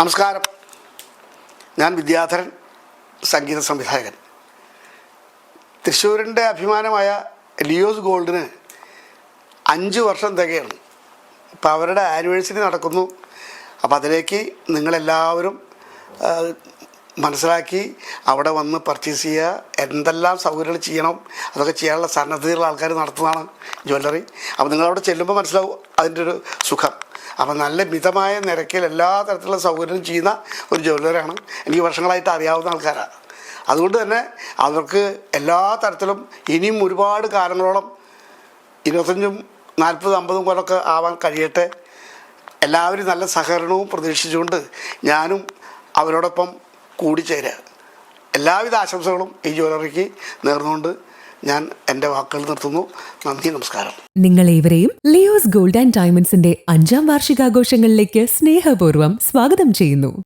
നമസ്കാരം. ഞാൻ വിദ്യാധരൻ സംഗീത സംവിധായകൻ. തൃശ്ശൂരിന്റെ അഭിമാനമായ ലിയോസ് ഗോൾഡിന് അഞ്ച് വർഷം തികയാണ്. അപ്പോൾ അവരുടെ ആനിവേഴ്സറി നടക്കുന്നു. അപ്പോൾ അതിലേക്ക് നിങ്ങളെല്ലാവരും മനസ്സിലാക്കി അവിടെ വന്ന് പർച്ചേസ് ചെയ്യുക. എന്തെല്ലാം സൗകര്യങ്ങൾ ചെയ്യണം? അതൊക്കെ ചെയ്യാനുള്ള സന്നദ്ധതയുള്ള ആൾക്കാർ നടത്തുന്നതാണ് ജ്വല്ലറി അപ്പോൾ നിങ്ങളവിടെ ചെല്ലുമ്പോൾ മനസ്സിലാവും അതിന്റെ ഒരു സുഖം. അപ്പം നല്ല മിതമായ നിരക്കിൽ എല്ലാ തരത്തിലുള്ള സൗകര്യവും ചെയ്യുന്ന ഒരു ജ്വല്ലറിയാണ് എനിക്ക് വർഷങ്ങളായിട്ട് അറിയാവുന്ന ആൾക്കാരാണ് അതുകൊണ്ട് തന്നെ അവർക്ക് എല്ലാ തരത്തിലും ഇനിയും ഒരുപാട് കാലങ്ങളോളം ഇരുപത്തഞ്ചും നാൽപ്പതും അമ്പതും കൊല്ലമൊക്കെ ആവാൻ കഴിയട്ടെ. എല്ലാവരും നല്ല സഹകരണവും പ്രതീക്ഷിച്ചുകൊണ്ട് ഞാനും അവരോടൊപ്പം കൂടിച്ചേരുക. എല്ലാവിധ ആശംസകളും ഈ ജ്വല്ലറിക്ക് നേർന്നുകൊണ്ട് ഞാൻ എന്റെ വാക്കുകൾ നിർത്തുന്നു. നന്ദി നമസ്കാരം. നിങ്ങൾ നിങ്ങളേവരെയും ലിയോസ് ഗോൾഡ് ആൻഡ് ഡയമണ്ട്സിന്റെ അഞ്ചാം വാർഷികാഘോഷങ്ങളിലേക്ക് സ്നേഹപൂർവം സ്വാഗതം ചെയ്യുന്നു.